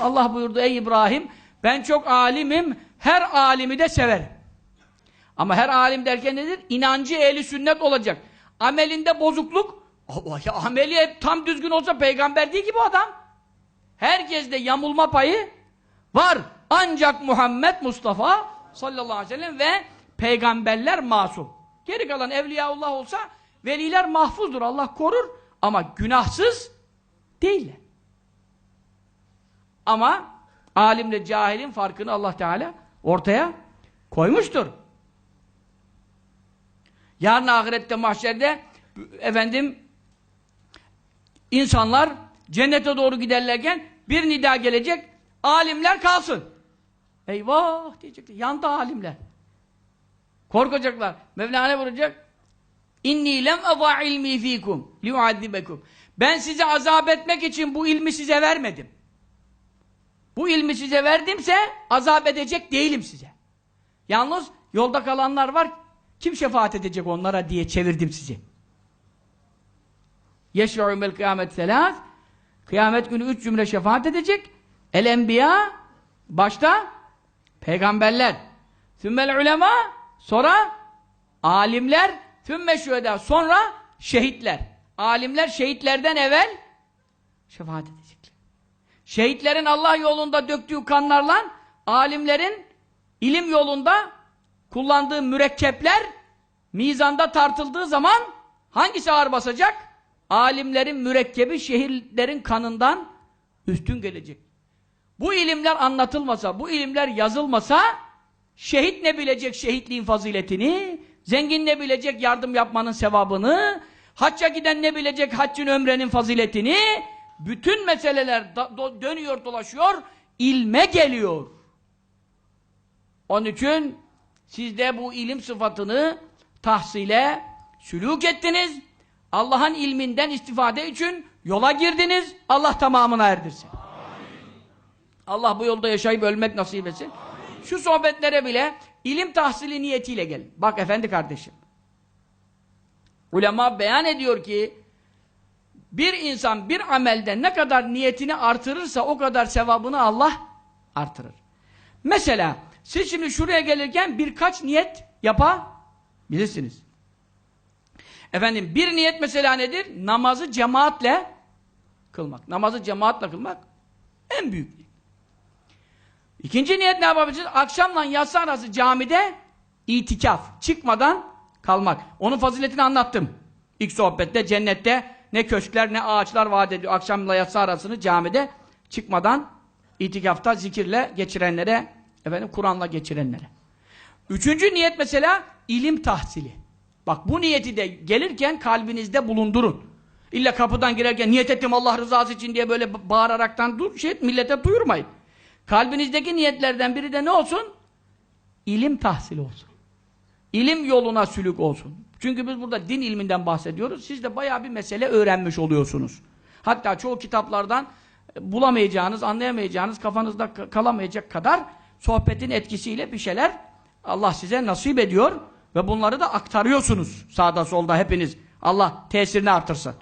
Allah buyurdu ey İbrahim ben çok alimim her alimi de severim. Ama her alim derken nedir? İnancı ehli sünnet olacak. Amelinde bozukluk Allah ya ameli tam düzgün olsa peygamber değil ki bu adam. Herkeste yamulma payı var. Ancak Muhammed Mustafa sallallahu aleyhi ve sellem ve peygamberler masum. Geri kalan evliyaullah olsa veliler mahfuzdur. Allah korur ama günahsız değiller. Ama alimle cahilin farkını Allah Teala ortaya koymuştur. Yarın ahirette mahşerde efendim insanlar cennete doğru giderlerken bir nida gelecek alimler kalsın. Eyvah diyecekler. Yandı alimler. Korkacaklar. Mevlana vuracak. İnni lem eza ilmi fikum liuazzibekum. Ben size azap etmek için bu ilmi size vermedim. Bu ilmi size verdimse azap edecek değilim size. Yalnız yolda kalanlar var. Kim şefaat edecek onlara diye çevirdim sizi. Yeş'u mel kıyamet selat. Kıyamet günü üç cümle şefaat edecek. El enbiya başta peygamberler. Sümmel ulema sonra alimler sümme şühedâ sonra şehitler. Alimler şehitlerden evvel şefaat edecekler. Şehitlerin Allah yolunda döktüğü kanlarla alimlerin ilim yolunda kullandığı mürekkepler mizanda tartıldığı zaman hangisi ağır basacak? Alimlerin mürekkebi şehirlerin kanından üstün gelecek. Bu ilimler anlatılmasa, bu ilimler yazılmasa şehit ne bilecek şehitliğin faziletini, zengin ne bilecek yardım yapmanın sevabını, hacca giden ne bilecek haccın ömrenin faziletini, bütün meseleler dönüyor dolaşıyor, ilme geliyor. Onun için siz de bu ilim sıfatını tahsile sülük ettiniz. Allah'ın ilminden istifade için yola girdiniz. Allah tamamına erdirsin. Allah bu yolda yaşayıp ölmek nasip etsin. Şu sohbetlere bile ilim tahsili niyetiyle gelin. Bak efendi kardeşim. Ulema beyan ediyor ki bir insan bir amelde ne kadar niyetini artırırsa o kadar sevabını Allah artırır. Mesela siz şimdi şuraya gelirken birkaç niyet yapabilirsiniz. Efendim bir niyet mesela nedir? Namazı cemaatle kılmak. Namazı cemaatle kılmak en büyük niyet. İkinci niyet ne yapabilirsiniz? Akşamla yatsı arası camide itikaf. Çıkmadan kalmak. Onun faziletini anlattım. İlk sohbette cennette ne köşkler ne ağaçlar vaat ediyor. Akşamla yatsı arasını camide çıkmadan itikafta zikirle geçirenlere efendim Kur'an'la geçirenlere. Üçüncü niyet mesela ilim tahsili. Bak bu niyeti de gelirken kalbinizde bulundurun. İlla kapıdan girerken niyet ettim Allah rızası için diye böyle bağıraraktan dur, şey, millete duyurmayın. Kalbinizdeki niyetlerden biri de ne olsun? İlim tahsili olsun. İlim yoluna sülük olsun. Çünkü biz burada din ilminden bahsediyoruz. Siz de bayağı bir mesele öğrenmiş oluyorsunuz. Hatta çoğu kitaplardan bulamayacağınız, anlayamayacağınız, kafanızda kalamayacak kadar sohbetin etkisiyle bir şeyler Allah size nasip ediyor ve bunları da aktarıyorsunuz sağda solda hepiniz. Allah tesirini artırsın.